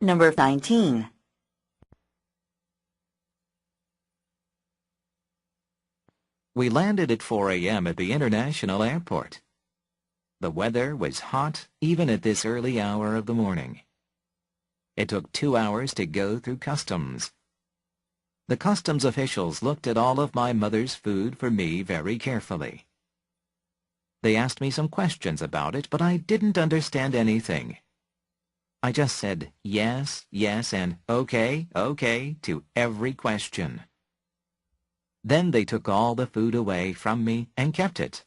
Number 19. We landed at 4 a.m. at the international airport. The weather was hot even at this early hour of the morning. It took two hours to go through customs. The customs officials looked at all of my mother's food for me very carefully. They asked me some questions about it, but I didn't understand anything. I just said yes, yes, and okay, okay to every question. Then they took all the food away from me and kept it.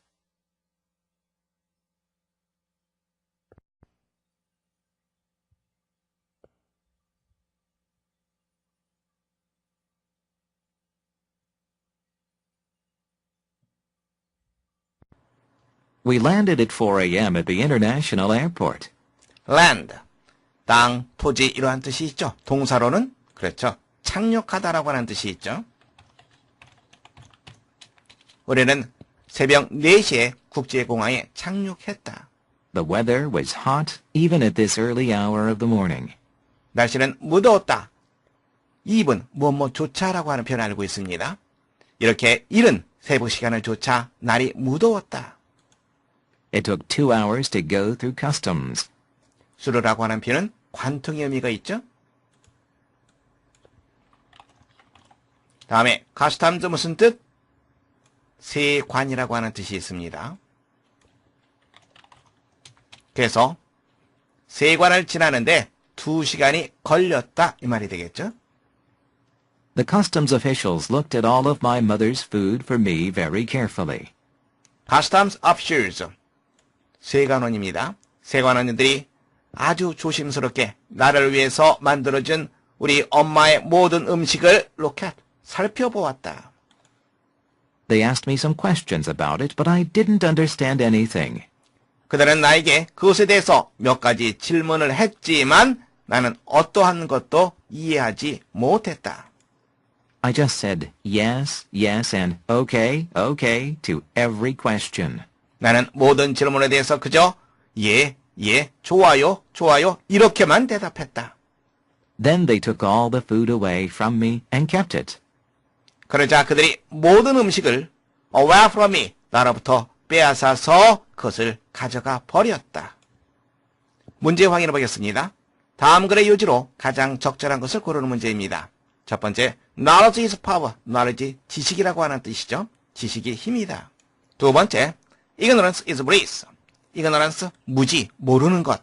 We landed at 4 a.m. at the international airport. land, 땅, 토지 이러한 뜻이 있죠. 동사로는 그렇죠. 착륙하다라고 하는 뜻이 있죠. 우리는 새벽 4시에 국제공항에 착륙했다. The weather was hot even at this early hour of the morning. 날씨는 무더웠다. 2분 뭐뭐 조차라고 하는 표현을 알고 있습니다. 이렇게 이른 새벽 시간을 조차 날이 무더웠다. It took two hours to go through customs. 수르라고 하는 표현은 관통의 의미가 있죠. 다음에 가스탐즈 무슨 뜻? 세관이라고 하는 뜻이 있습니다. 그래서 세관을 지나는데 두 시간이 걸렸다 이 말이 되겠죠. The customs officials looked at all of my mother's food for me very carefully. 가스탐스 officials 세관원입니다. 세관원들이 아주 조심스럽게 나를 위해서 만들어준 우리 엄마의 모든 음식을 로켓 살펴보았다. They asked me some questions about it, but I didn't understand anything. 그들은 나에게 그것에 대해서 몇 가지 질문을 했지만 나는 어떠한 것도 이해하지 못했다. I just said yes, yes, and okay, okay to every question. 나는 모든 질문에 대해서 그저 예, 예, 좋아요, 좋아요 이렇게만 대답했다. Then they took all the food away from me and kept it. 그러자 그들이 모든 음식을 away from me, 나로부터 빼앗아서 그것을 가져가 버렸다. 문제 확인해 보겠습니다. 다음 글의 요지로 가장 적절한 것을 고르는 문제입니다. 첫 번째, knowledge is power, knowledge 지식이라고 하는 뜻이죠. 지식이 힘이다. 두 번째, ignorance is bliss, ignorance 무지, 모르는 것,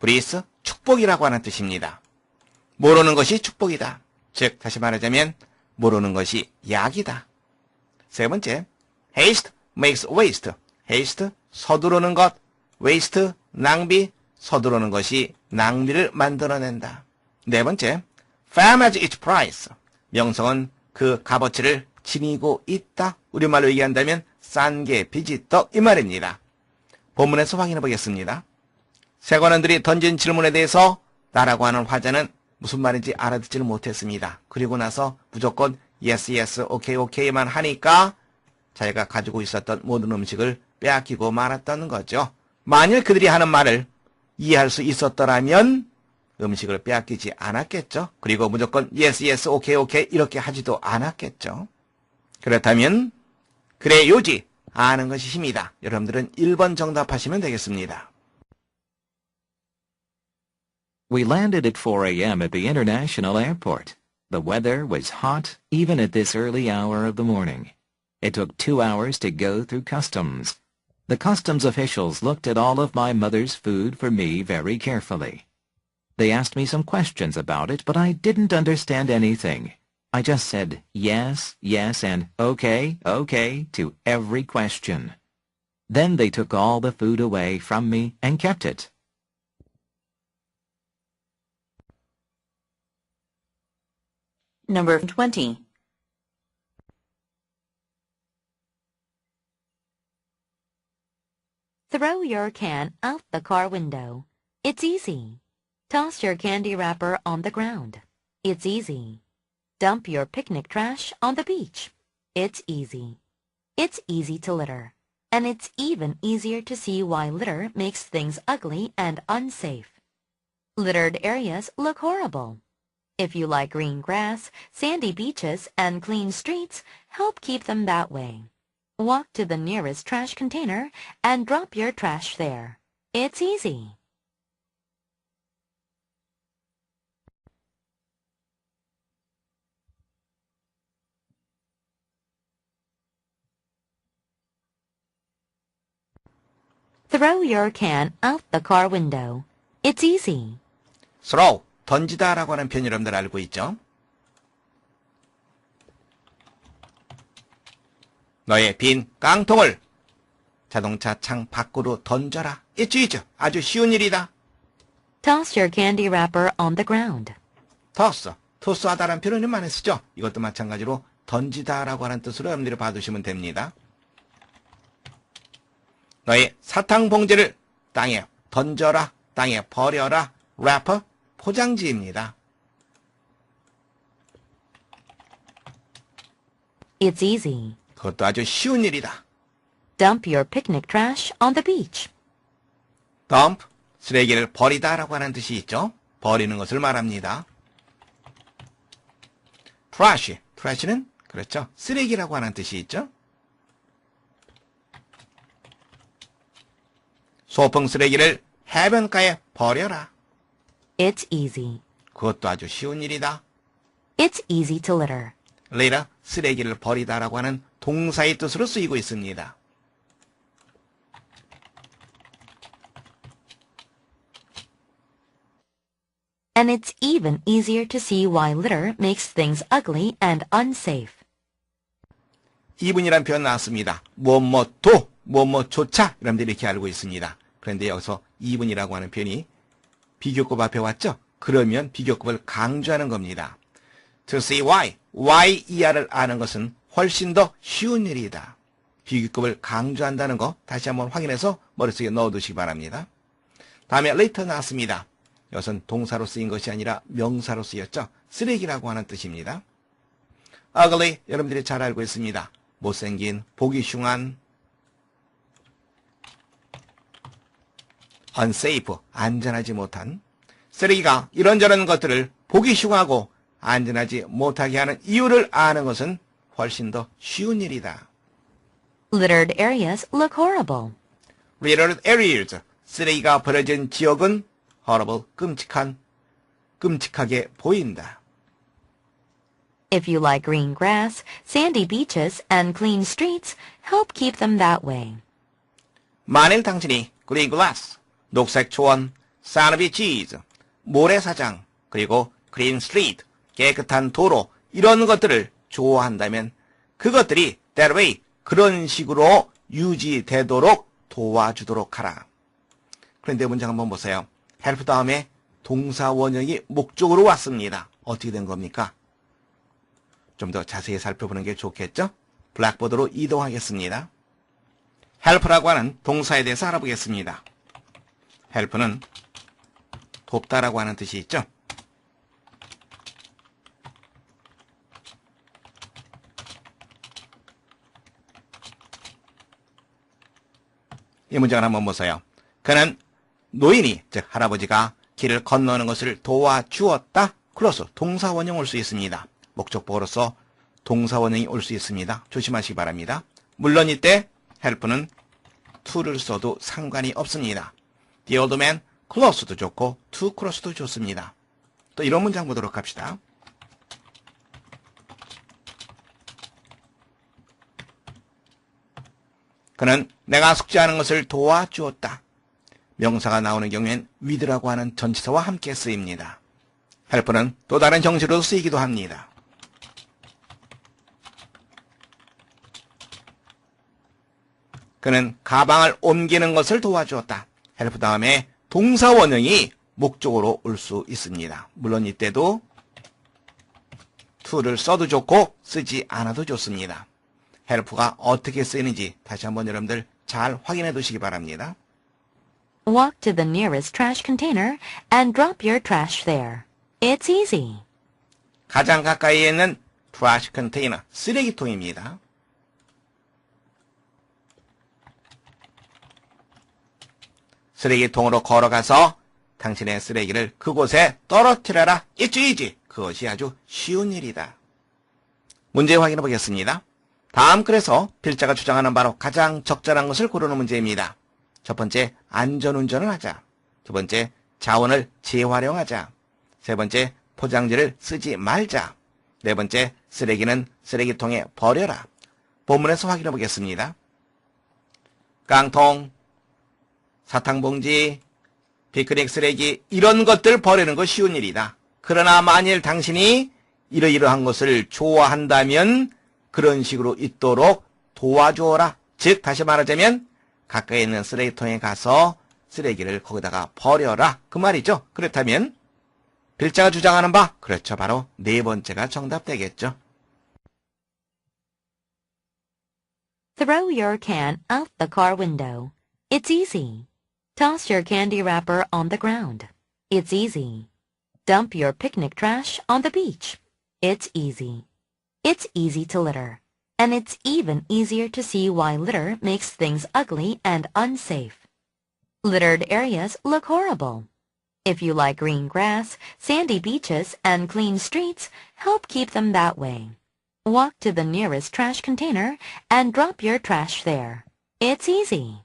bliss 축복이라고 하는 뜻입니다. 모르는 것이 축복이다. 즉, 다시 말하자면 모르는 것이 약이다. 세 번째, haste makes waste. haste, 서두르는 것, waste, 낭비, 서두르는 것이 낭비를 만들어낸다. 네 번째, fame has its price. 명성은 그 값어치를 지니고 있다. 우리말로 얘기한다면 싼게 빚이 떡이 말입니다. 본문에서 확인해 보겠습니다. 세관원들이 던진 질문에 대해서 나라고 하는 화자는 무슨 말인지 알아듣지를 못했습니다. 그리고 나서 무조건 yes, yes, okay, okay만 하니까 자기가 가지고 있었던 모든 음식을 빼앗기고 말았다는 거죠. 만일 그들이 하는 말을 이해할 수 있었더라면 음식을 빼앗기지 않았겠죠. 그리고 무조건 yes, yes, okay, okay 이렇게 하지도 않았겠죠. 그렇다면 그래 요지 아는 것이 힘이다. 여러분들은 1번 정답하시면 되겠습니다. We landed at 4 a.m. at the international airport. The weather was hot even at this early hour of the morning. It took two hours to go through customs. The customs officials looked at all of my mother's food for me very carefully. They asked me some questions about it, but I didn't understand anything. I just said yes, yes, and okay, okay to every question. Then they took all the food away from me and kept it. Number 20. Throw your can out the car window. It's easy. Toss your candy wrapper on the ground. It's easy. Dump your picnic trash on the beach. It's easy. It's easy to litter. And it's even easier to see why litter makes things ugly and unsafe. Littered areas look horrible. If you like green grass, sandy beaches, and clean streets, help keep them that way. Walk to the nearest trash container and drop your trash there. It's easy. Throw your can out the car window. It's easy. throw, 던지다 라고 하는 표현 여러분들 알고 있죠? 너의 빈 깡통을 자동차 창 밖으로 던져라. It's easy. 아주 쉬운 일이다. Toss your candy wrapper on the ground. 토스, 토스하다라는 표현을 많이 쓰죠. 이것도 마찬가지로 던지다라고 하는 뜻으로 여러분들이 봐두시면 됩니다. 너의 사탕 봉지를 땅에 던져라, 땅에 버려라. 래퍼, 포장지입니다. It's easy. 그것도 아주 쉬운 일이다. Dump your picnic trash on the beach. dump, 쓰레기를 버리다라고 하는 뜻이 있죠. 버리는 것을 말합니다. trash, trash는 그렇죠. 쓰레기라고 하는 뜻이 있죠. 소풍 쓰레기를 해변가에 버려라. It's easy. 그것도 아주 쉬운 일이다. It's easy to litter. litter, 쓰레기를 버리다라고 하는 동사의 뜻으로 쓰이고 있습니다. And it's even easier to see why litter makes things ugly and unsafe. 이분이란 표현 나왔습니다. 뭐뭐도, 뭐뭐조차 여러분들이 이렇게 알고 있습니다. 그런데 여기서 이분이라고 하는 표현이 비교급 앞에 왔죠? 그러면 비교급을 강조하는 겁니다. To see why, why 이하를 아는 것은 훨씬 더 쉬운 일이다. 비교급을 강조한다는 거 다시 한번 확인해서 머릿속에 넣어두시기 바랍니다. 다음에 later 나왔습니다. 이것은 동사로 쓰인 것이 아니라 명사로 쓰였죠. 쓰레기라고 하는 뜻입니다. ugly 여러분들이 잘 알고 있습니다. 못생긴, 보기 흉한, unsafe, 안전하지 못한 쓰레기가 이런저런 것들을 보기 흉하고 안전하지 못하게 하는 이유를 아는 것은 훨씬 더 쉬운 일이다. Littered areas look horrible. Littered areas, 쓰레기가 버려진 지역은 horrible, 끔찍한, 끔찍하게 보인다. If you like green grass, sandy beaches, and clean streets, help keep them that way. 만일 당신이 그린 글라스, 녹색 초원, 사너비 치즈, 모래사장, 그리고 그린 스트리트, 깨끗한 도로, 이런 것들을 좋아한다면 그것들이 way, 그런 식으로 유지되도록 도와주도록 하라. 그런데 문장 한번 보세요. help 다음에 동사 원형이 목적으로 왔습니다. 어떻게 된 겁니까? 좀 더 자세히 살펴보는 게 좋겠죠? 블랙보드로 이동하겠습니다. help라고 하는 동사에 대해서 알아보겠습니다. Help는 돕다라고 하는 뜻이 있죠? 이 문장을 한번 보세요. 그는 노인이, 즉 할아버지가 길을 건너는 것을 도와주었다. 클로스, 동사원형 올 수 있습니다. 목적보로서 동사원형이 올 수 있습니다. 조심하시기 바랍니다. 물론 이때 help는 to를 써도 상관이 없습니다. The old man close도 좋고 to cross도 좋습니다. 또 이런 문장 보도록 합시다. 그는 내가 숙제하는 것을 도와주었다. 명사가 나오는 경우엔 with라고 하는 전치사와 함께 쓰입니다. help는 또 다른 형식으로 쓰이기도 합니다. 그는 가방을 옮기는 것을 도와주었다. Help 다음에 동사 원형이 목적으로 올 수 있습니다. 물론 이때도 to를 써도 좋고 쓰지 않아도 좋습니다. help가 어떻게 쓰이는지 다시 한번 여러분들 잘 확인해 두시기 바랍니다. Walk to the nearest trash container and drop your trash there. It's easy. 가장 가까이에 있는 trash container, 쓰레기통입니다. 쓰레기통으로 걸어가서 당신의 쓰레기를 그곳에 떨어뜨려라. Easy. 그것이 아주 쉬운 일이다. 문제 확인해 보겠습니다. 다음 글에서 필자가 주장하는 바로 가장 적절한 것을 고르는 문제입니다. 첫 번째, 안전운전을 하자. 두 번째, 자원을 재활용하자. 세 번째, 포장지를 쓰지 말자. 네 번째, 쓰레기는 쓰레기통에 버려라. 본문에서 확인해 보겠습니다. 깡통, 사탕봉지, 피크닉 쓰레기 이런 것들 버리는 거 쉬운 일이다. 그러나 만일 당신이 이러이러한 것을 좋아한다면 그런 식으로 있도록 도와주어라. 즉 다시 말하자면 가까이 있는 쓰레기통에 가서 쓰레기를 거기다가 버려라. 그 말이죠. 그렇다면 필자가 주장하는 바 그렇죠. 바로 네 번째가 정답 되겠죠. Throw your can out the car window. It's easy. Toss your candy wrapper on the ground. It's easy. Dump your picnic trash on the beach. It's easy. It's easy to litter. And it's even easier to see why litter makes things ugly and unsafe. Littered areas look horrible. If you like green grass, sandy beaches, and clean streets, help keep them that way. Walk to the nearest trash container and drop your trash there. It's easy.